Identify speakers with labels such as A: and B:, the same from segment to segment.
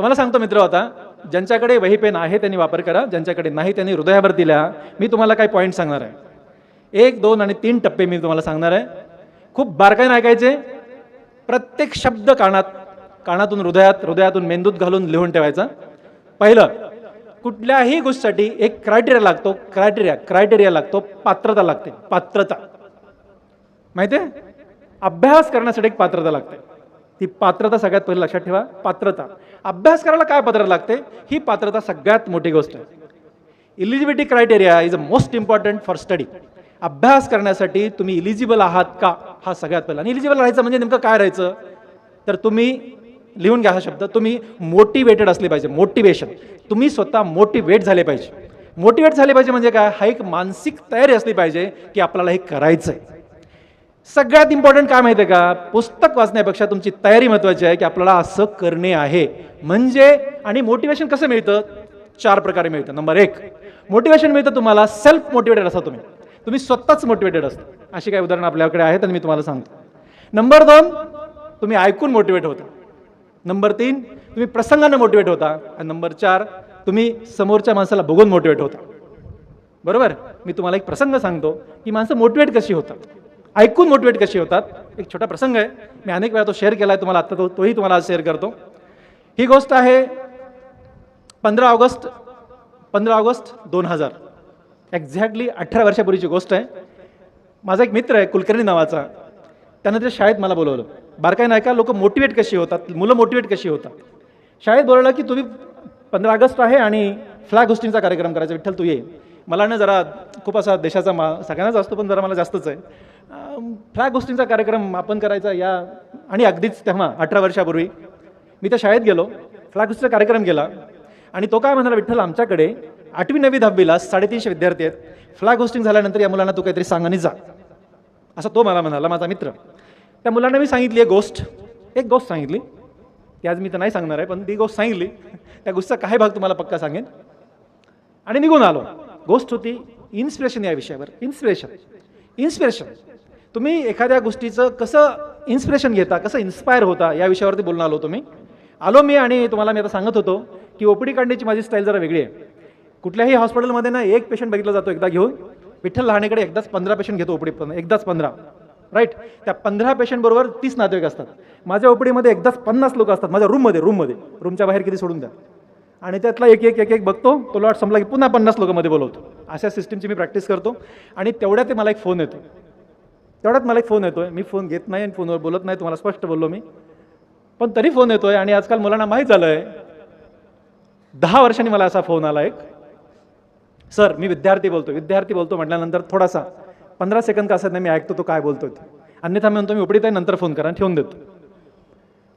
A: तुम्हाला सांगतो मित्र आता ज्यांच्याकडे वही पेन आहे त्यांनी वापर करा ज्यांच्याकडे नाही त्यांनी हृदयावर दिल्या मी तुम्हाला काही पॉईंट सांगणार आहे. एक दोन आणि तीन टप्पे मी तुम्हाला सांगणार आहे. खूप बारकाईने ऐकायचे. प्रत्येक शब्द कानात कानातून हृदयात हृदयातून मेंदूत घालून लिहून ठेवायचा. पहिलं कुठल्याही गोष्टीसाठी एक क्रायटेरिया लागतो क्रायटेरिया क्रायटेरिया लागतो पात्रता लागते पात्रता. माहिती आहे अभ्यास करण्यासाठी एक पात्रता लागते. ती पात्रता सगळ्यात पहिले लक्षात ठेवा. पात्रता. अभ्यास करायला काय पात्रता लागते? ही पात्रता सगळ्यात मोठी गोष्ट आहे. Eligibility criteria is a most important for study अभ्यास करण्यासाठी तुम्ही इलिजिबल आहात का? हा सगळ्यात पहिला. आणि इलिजिबल राहायचं म्हणजे नेमकं काय राहायचं? तर तुम्ही लिहून घ्या हा शब्द तुम्ही मोटिवेटेड असले पाहिजे. मोटिवेशन तुम्ही स्वतः मोटिवेट झाले पाहिजे. मोटिवेट झाले पाहिजे म्हणजे काय? हा एक मानसिक तयारी असली पाहिजे की आपल्याला हे करायचं आहे सगळ्यात इम्पॉर्टंट काय माहिती आहे का? पुस्तक वाचण्यापेक्षा तुमची तयारी महत्वाची आहे की आपल्याला असं करणे आहे. म्हणजे आणि मोटिवेशन कसं मिळतं? चार प्रकारे मिळतं. नंबर एक मोटिवेशन मिळतं तुम्हाला सेल्फ मोटिवेटेड असा तुम्ही. तुम्ही स्वतःच मोटिवेटेड असता. अशी काही उदाहरणं आपल्याकडे आहेत आणि मी तुम्हाला सांगतो. नंबर दोन तुम्ही ऐकून मोटिवेट होता. नंबर तीन तुम्ही प्रसंगानं मोटिवेट होता. आणि नंबर चार तुम्ही समोरच्या माणसाला बघून मोटिवेट होता. बरोबर? मी तुम्हाला एक प्रसंग सांगतो. की माणसं मोटिवेट कशी होतात? ऐकून मोटिवेट कशी होतात? एक छोटा प्रसंग आहे. मी अनेक वेळा तो शेअर केला आहे तुम्हाला आत्ता तो तोही तुम्हाला आज शेअर करतो. ही गोष्ट आहे पंधरा ऑगस्ट पंधरा ऑगस्ट दोन हजार. एक्झॅक्टली अठरा वर्षापूर्वीची गोष्ट आहे. माझा एक मित्र आहे कुलकर्णी नावाचा. त्यानं त्या शाळेत मला बोलवलं. बारकाईनं नाही का लोक मोटिवेट कशी होतात? मुलं मोटिवेट कशी होतात? शाळेत बोलवलं की तुम्ही पंधरा ऑगस्ट आहे आणि फ्लॅग होस्टिंगचा कार्यक्रम करायचा. विठ्ठल तू ये. मला ना जरा खूप असा देशाचा मा सगळ्यांनाच असतो पण जरा मला जास्तच आहे. फ्लॅग गोष्टींचा कार्यक्रम आपण करायचा या आणि अगदीच तेव्हा अठरा वर्षापूर्वी. मी त्या शाळेत गेलो फ्लॅग कार्यक्रम केला. आणि तो काय म्हणाला विठ्ठल आमच्याकडे आठवी नवी दहावीला साडेतीनशे विद्यार्थी आहेत. फ्लॅग होस्टिंग झाल्यानंतर या मुलांना तू काहीतरी सांग आणि जा. असं तो मला म्हणाला माझा मित्र. त्या मुलांना मी सांगितली एक गोष्ट. एक गोष्ट सांगितली ती आज मी तर नाही सांगणार आहे पण ती गोष्ट सांगितली. त्या गोष्टचा काही भाग तुम्हाला पक्का सांगेन. आणि निघून आलो. गोष्ट होती इन्स्पिरेशन या विषयावर. इन्स्पिरेशन इन्स्पिरेशन तुम्ही एखाद्या गोष्टीचं कसं इन्स्पिरेशन घेता कसं इन्स्पायर होता या विषयावरती बोलून आलो तुम्ही आलो मी आणि तुम्हाला मी आता सांगत होतो की ओपीडी काढण्याची माझी स्टाईल जरा वेगळी आहे. कुठल्याही हॉस्पिटलमध्ये ना एक पेशंट बघितला जातो एकदा घेऊन. विठ्ठल लहानेकडे एकदाच पंधरा पेशंट घेतो ओपडी एकदाच पंधरा. राईट त्या पंधरा पेशंटबरोबर तीस नातेवाईक असतात. माझ्या ओपडीमध्ये एकदाच पन्नास लोक असतात माझ्या रूममध्ये रूममध्ये रूमच्या बाहेर किती सोडून द्या. आणि त्यातला एक एक एक एक बघतो. तो लॉट संपला की पुन्हा पन्नास लोकांमध्ये बोलवतो. अशा सिस्टीमची मी प्रॅक्टिस करतो. आणि तेवढ्यात ते मला एक फोन येतो तेवढ्यात मला एक फोन येतो आहे मी फोन घेत नाही आणि फोनवर बोलत नाही. तुम्हाला स्पष्ट बोललो मी. पण तरी फोन येतो आहे आणि आजकाल मुलांना माहीत झालं आहे दहा वर्षांनी मला असा फोन आला एक. सर मी विद्यार्थी बोलतो विद्यार्थी बोलतो म्हटल्यानंतर थोडासा पंधरा सेकंद का असत नाही मी ऐकतो तो काय बोलतो अन्यथा मी म्हणतो मी उपडीत आहे नंतर फोन करा आणि ठेवून देतो.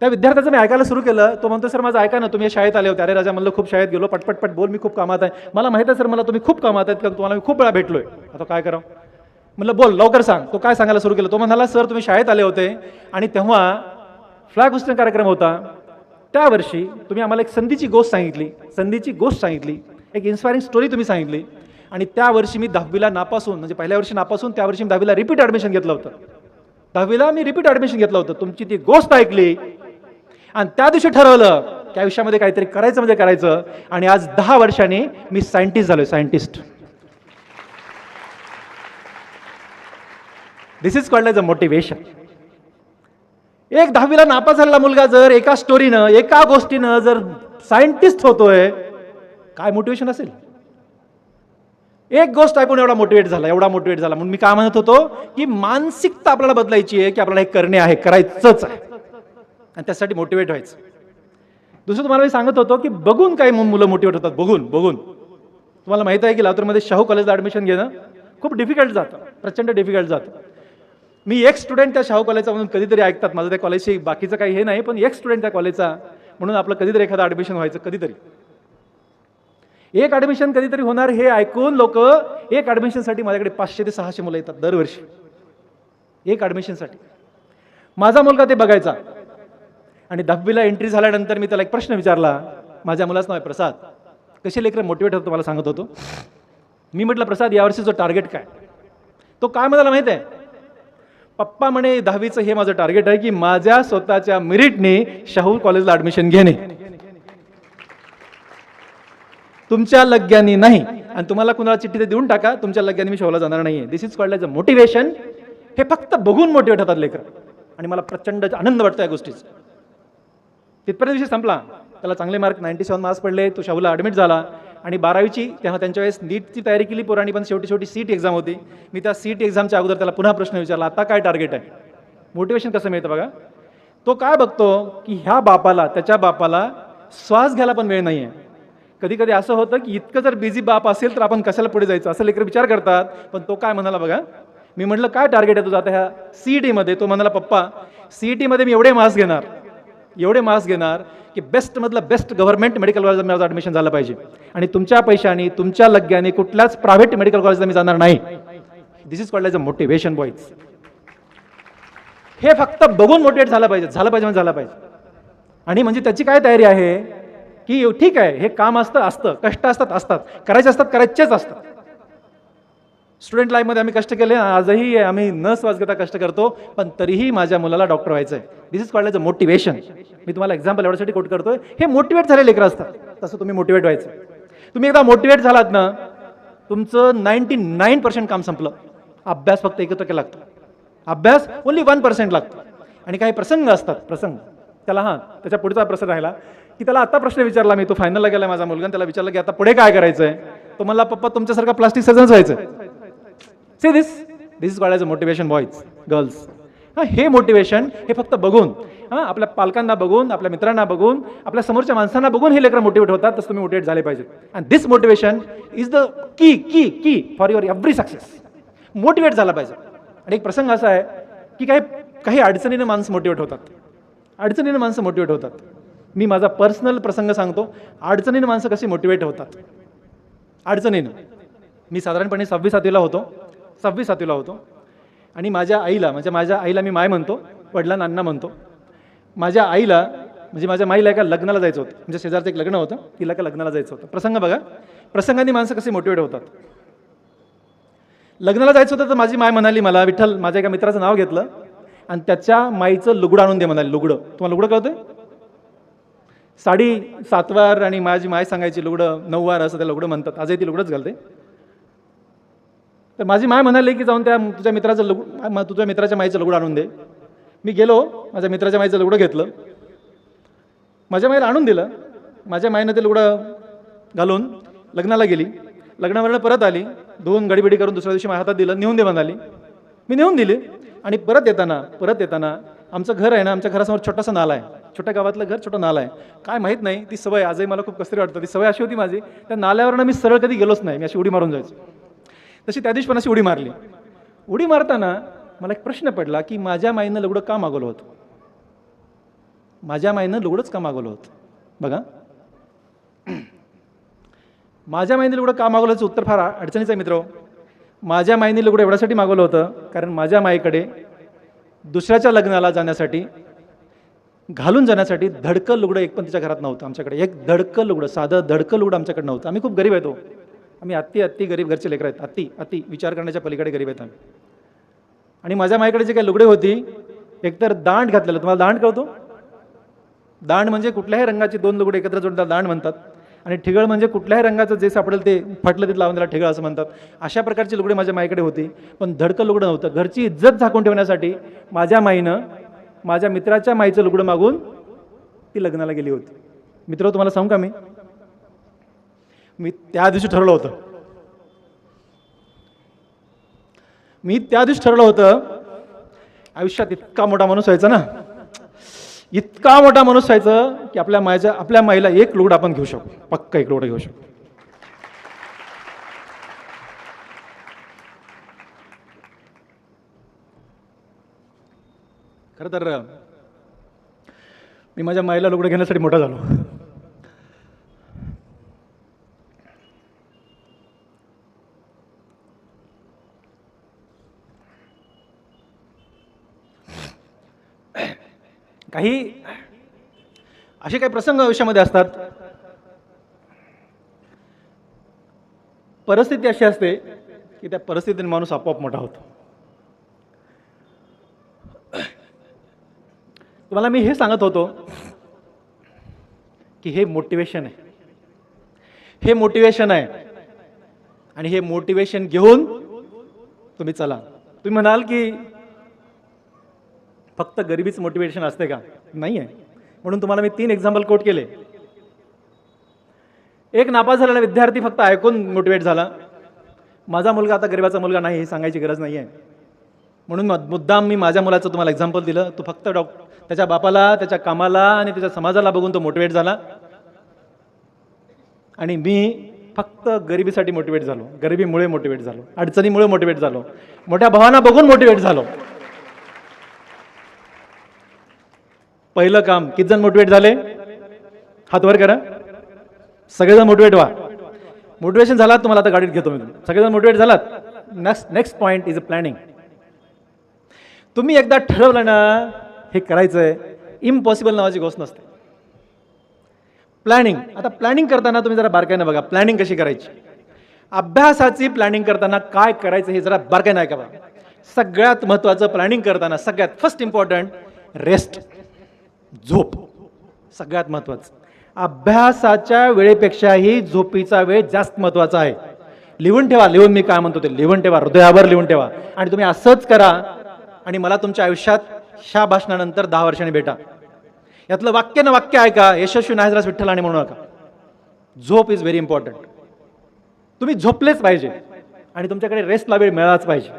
A: त्या विद्यार्थ्याचं मी ऐकायला सुरू केलं. तो म्हणतो सर माझं ऐका ना तुम्ही शाळेत आले होते. अरे राजा म्हणलं खूप शाळेत गेलो. पटपट पट बोल मी खूप कामात आहे. मला माहिती आहे सर मला तुम्ही खूप कामात आहेत कारण तुम्हाला मी खूप वेळा भेटलोय. आता काय करावं? म्हणलं बोल लवकर सांग. तो काय सांगायला सुरू केलं? तो म्हणाला सर तुम्ही शाळेत आले होते आणि तेव्हा फ्लॅग हुस्टन कार्यक्रम होता. त्या वर्षी तुम्ही आम्हाला एक संधीची गोष्ट सांगितली. संधीची गोष्ट सांगितली. एक इन्स्पायरिंग स्टोरी तुम्ही सांगितली. आणि त्या वर्षी मी दहावीला नापासून म्हणजे पहिल्या वर्षी नापासून त्या वर्षी मी दहावीला रिपीट ॲडमिशन घेतलं होतं. दहावीला मी रिपीट ॲडमिशन घेतलं होतं. तुमची ती गोष्ट ऐकली आणि त्या दिवशी ठरवलं की आयुष्यामध्ये काहीतरी करायचं म्हणजे करायचं. आणि आज दहा वर्षांनी मी सायंटिस्ट झालोय scientist. This is called as a motivation एक दहावीला नापास झालेला मुलगा जर एका स्टोरीनं एका गोष्टीनं जर सायंटिस्ट होतोय काय मोटिवेशन असेल? एक गोष्ट ऐकून एवढा मोटिवेट झाला एवढा मोटिवेट झाला. म्हणून मी काय म्हणत होतो की मानसिकता आपल्याला बदलायची आहे की आपल्याला हे करणे आहे करायचंच आहे. आणि त्यासाठी मोटिवेट व्हायचं. दुसरं तुम्हाला मी सांगत होतो की बघून काही मुलं मोटिवेट होतात. बघून बघून. तुम्हाला माहीत आहे की लातूरमध्ये शाहू कॉलेजला ॲडमिशन घेणं खूप डिफिकल्ट जातं. प्रचंड डिफिकल्ट जातं. मी एक स्टुडंट त्या शाहू कॉलेजचा म्हणून कधीतरी ऐकतात. माझं त्या कॉलेजशी बाकीचं काही हे नाही पण एक स्टुडंट त्या कॉलेजचा म्हणून आपलं कधीतरी एखादं ॲडमिशन व्हायचं कधीतरी. एक ॲडमिशन कधीतरी होणार हे ऐकून लोक एक ॲडमिशनसाठी माझ्याकडे पाचशे ते सहाशे मुलं येतात दरवर्षी. एक ॲडमिशनसाठी माझा मुलगा ते बघायचा. आणि दहावीला एंट्री झाल्यानंतर मी त्याला एक प्रश्न विचारला. माझ्या मुलाचं नाव आहे प्रसाद. कसे लेकरं मोटिवेट होतं मला सांगत होतो. मी म्हटलं प्रसाद यावर्षीचं टार्गेट काय? तो काय म्हणाला माहीत आहे? पप्पा म्हणे दहावीचं हे माझं टार्गेट आहे की माझ्या स्वतःच्या मेरिटने शाहू कॉलेजला ॲडमिशन घेणे. तुमच्या लग्यानी नाही. आणि तुम्हाला कुणाला चिठ्ठी ते देऊन टाका. तुमच्या लग्यानी मी शाहूला जाणार नाही this is called as a motivation हे फक्त बघून मोटिवेट होतात लेकर. आणि मला प्रचंड आनंद वाटतो या गोष्टीचा. तिथपर्यंत विषय संपला. त्याला चांगले मार्क नाईन्टी सेवन मार्क्स पडले. तो शाहूला ॲडमिट झाला. आणि बारावीची तेव्हा त्यांच्या वेळेस नीटची तयारी केली. पोरांनी पण शेवटी शेवटी सीट एक्झाम होती. मी त्या सीट एक्झामच्या अगोदर त्याला पुन्हा प्रश्न विचारला आता काय टार्गेट आहे? मोटिवेशन कसं मिळतं बघा? तो काय बघतो की ह्या बापाला त्याच्या बापाला श्वास घ्यायला पण वेळ नाही आहे कधी कधी असं होतं की इतकं जर बिझी बाप असेल तर आपण कशाला पुढे जायचं? असं लेकर विचार करतात. पण तो काय म्हणाला बघा? मी म्हटलं काय टार्गेट आहे तुझं आता ह्या सी ई टीमध्ये तो म्हणाला पप्पा सी ई टीमध्ये मी एवढे मार्क्स घेणार. एवढे मार्क्स घेणार की बेस्टमधलं बेस्ट गव्हर्नमेंट मेडिकल कॉलेजला माझं ॲडमिशन झालं पाहिजे. आणि तुमच्या पैशाने तुमच्या लग्याने कुठल्याच प्रायव्हेट मेडिकल कॉलेजला मी जाणार नाही. This is called as a motivation boys हे फक्त बघून मोटिवेट झालं पाहिजे झालं पाहिजे म्हणजे झालं पाहिजे. आणि म्हणजे त्याची काय तयारी आहे? की ठीक आहे हे काम असतं असतं. कष्ट असतात असतात. करायचे असतात करायचेच असतात. स्टुडंट लाईफमध्ये आम्ही कष्ट केले आजही आम्ही न वाजगता कष्ट करतो पण तरीही माझ्या मुलाला डॉक्टर व्हायचं आहे this is called as a motivation मी तुम्हाला एक्झाम्पल एवढ्यासाठी कोट करतोय. हे मोटिवेट झाले लेकरं असतात. तसं तुम्ही मोटिवेट व्हायचं. तुम्ही एकदा मोटिवेट झालात ना तुमचं नाईन्टी नाईन पर्सेंट काम संपलं. अभ्यास फक्त एक टक्के लागतो. अभ्यास ओन्ली वन पर्सेंट लागतो. आणि काही प्रसंग असतात प्रसंग. त्याला हां त्याच्या पुढचा प्रसंग राहिला की त्याला आता प्रश्न विचारला मी तो फायनलला गेला माझा मुलगा त्याला विचारलं की आता पुढे काय करायचं आहे तो मला पप्पा तुमच्यासारखा प्लास्टिक सर्जनच व्हायचं see this this is called as a motivation boys girls हां हे मोटिवेशन हे फक्त बघून. हां आपल्या पालकांना बघून आपल्या मित्रांना बघून आपल्या समोरच्या माणसांना बघून हे लेकरं मोटिवेट होतात तसं तुम्ही मोटिवेट झाले पाहिजे. And this motivation is the key key key for your every success motivate झाला पाहिजे. आणि एक प्रसंग असा आहे की काही काही अडचणीनं माणसं मोटिवेट होतात. अडचणीनं माणसं मोटिवेट होतात. मी माझा पर्सनल प्रसंग सांगतो. अडचणीनं माणसं कशी मोटिवेट होतात? अडचणीनं. मी साधारणपणे सव्वीस सातवीला होतो. सहावी सातवीला होतो. आणि माझ्या आईला म्हणजे माझ्या आईला मी माय म्हणतो वडिलांना अण्णा म्हणतो. माझ्या आईला म्हणजे माझ्या माईला एका लग्नाला जायचं होतं. म्हणजे शेजारचं एक लग्न होतं तिला एका लग्नाला जायचं होतं. प्रसंग बघा प्रसंगाने माणसं कसे मोटिवेट होतात. लग्नाला जायचं होतं तर माझी माय म्हणाली मला विठ्ठल माझ्या एका मित्राचं नाव घेतलं आणि त्याच्या माईचं लुगडं आणून दे म्हणाली. लुगडं. तुम्हाला लुगडं कळतं साडी सातवार आणि माझी माय सांगायची लुगडं नऊवार असं त्या लुगडं म्हणतात. आजही ती लुगडंच घालते. तर माझी माय म्हणाली की जाऊन त्या तुझ्या मित्राचं लुग म- तुझ्या मित्राच्या माईचं लुगडं आणून दे. मी गेलो माझ्या मित्राच्या माईचं लुगडं घेतलं. माझ्या माईला आणून दिलं. माझ्या माईनं ते लुगडं घालून लग्नाला गेली. लग्नावरनं परत आली. धुवून गडीबिडी करून दुसऱ्या दिवशी माझ्या हातात दिलं. नेऊन दे म्हणाली. मी नेऊन दिली. आणि परत येताना परत येताना आमचं घर आहे ना आमच्या घरासमोर छोटासा नाला आहे. छोट्या गावातलं घर छोटं नाला आहे. काय माहीत नाही ती सवय आजही मला खूप कसरी वाटतं. ती सवय अशी होती माझी. त्या नाल्यावरनं मी सरळ कधी गेलोच नाही. मी अशी उडी मारून जायचं. तशी त्या दिवशी पण अशी उडी मारली. उडी मारताना मला एक प्रश्न पडला की माझ्या माईनं लुगडं का मागवलं होतं? माझ्या माईनं लुगडंच का मागवलं होतं? बघा. माझ्या माईने लुगडं का मागवल्याचं उत्तर फार अडचणीचं आहे मित्र. माझ्या माईने लुगडं एवढ्यासाठी मागवलं होतं कारण माझ्या माईकडे दुसऱ्याच्या लग्नाला जाण्यासाठी घालून जाण्यासाठी धडकं लुगडं एक पण तिच्या घरात नव्हतं आमच्याकडे. एक धडकं लुगडं साधं धडकं लुगडं आमच्याकडे नव्हतं. आम्ही खूप गरीब आहे तो. आम्ही अति अति गरीब घरचे लेकर आहेत. अति अति. विचार करण्याच्या पलीकडे गरीब आहेत आम्ही. आणि माझ्या माईकडे जे काही लुगडे होती एकतर दांड घातलेलं. तुम्हाला दांड कळतो? दांड म्हणजे कुठल्याही रंगाची दोन लुगडे एकत्र जोडतात दांड म्हणतात. आणि ठिगळ म्हणजे कुठल्याही रंगाचं जे सापडेल ते फाटलं तिथं लावून त्याला ठिगळ असं म्हणतात. अशा प्रकारची लुगडे माझ्या माईकडे होती. पण धडकं लुगडं नव्हतं. घरची इज्जत झाकून ठेवण्यासाठी माझ्या माईनं माझ्या मित्राच्या माईचं लुगडं मागून ती लग्नाला गेली होती. मित्र तुम्हाला सांगू का मी? मी त्या दिवशी ठरवलं होतं. मी त्या दिवशी ठरवलं होतं आयुष्यात इतका मोठा माणूस व्हायचा ना इतका मोठा माणूस व्हायचं की आपल्या मायच्या आपल्या माईला एक लुगडं आपण घेऊ शकू पक्का एक लुगडं घेऊ शकू. खरं तर मी माझ्या माईला लुगडं घेण्यासाठी मोठा झालो. काही असे काही प्रसंग आयुष्यामध्ये असतात. परिस्थिती अशी असते की त्या परिस्थितीने माणूस आपोआप मोठा होतो. तुम्हाला मी हे सांगत होतो की हे मोटिवेशन आहे. हे मोटिवेशन आहे. आणि हे मोटिवेशन घेऊन तुम्ही चला. तुम्ही म्हणाल की फक्त गरिबीच मोटिवेशन असते का? नाही आहे म्हणून तुम्हाला मी तीन एक्झाम्पल कोट केले. एक नापास झालेला विद्यार्थी फक्त ऐकून मोटिवेट झाला. माझा मुलगा आता गरिबाचा मुलगा नाही हे सांगायची गरज नाही आहे म्हणून मुद्दाम मी माझ्या मुलाचं तुम्हाला एक्झाम्पल दिलं. तो फक्त डॉक त्याच्या बापाला त्याच्या कामाला आणि त्याच्या समाजाला बघून तो मोटिवेट झाला. आणि मी फक्त गरिबीसाठी मोटिवेट झालो. गरिबीमुळे मोटिवेट झालो. अडचणीमुळे मोटिवेट झालो. मोठ्या भावांना बघून मोटिवेट झालो. पहिलं काम किती जण मोटिवेट झाले? हात वर करा. सगळेजण मोटिवेट व्हा. मोटिवेशन झालात तुम्हाला आता गाडीत घेतो मी. सगळेजण मोटिवेट झालात? Next next point is a planning तुम्ही एकदा ठरवलं ना हे करायचं आहे इम्पॉसिबल नावाची गोष्ट नसते. प्लॅनिंग आता प्लॅनिंग करताना तुम्ही जरा बारकाईनं बघा. प्लॅनिंग कशी करायची? अभ्यासाची प्लॅनिंग करताना काय करायचं हे जरा बारकाईनं ऐका बघा सगळ्यात महत्त्वाचं प्लॅनिंग करताना सगळ्यात फर्स्ट इम्पॉर्टंट रेस्ट झोप. सगळ्यात महत्त्वाचं अभ्यासाच्या वेळेपेक्षाही झोपीचा वेळ जास्त महत्त्वाचा आहे. लिहून ठेवा लिहून मी काय म्हणतो ते लिहून ठेवा हृदयावर लिहून ठेवा. आणि तुम्ही असंच करा आणि मला तुमच्या आयुष्यात ह्या भाषणानंतर दहा वर्षांनी भेटा. यातलं वाक्य ना वाक्य ऐका यशस्वी नायजरास विठ्ठल आणि म्हणू नका. झोप इज व्हेरी इम्पॉर्टंट तुम्ही झोपलेच पाहिजे आणि तुमच्याकडे रेस्टला वेळ मिळालाच पाहिजे.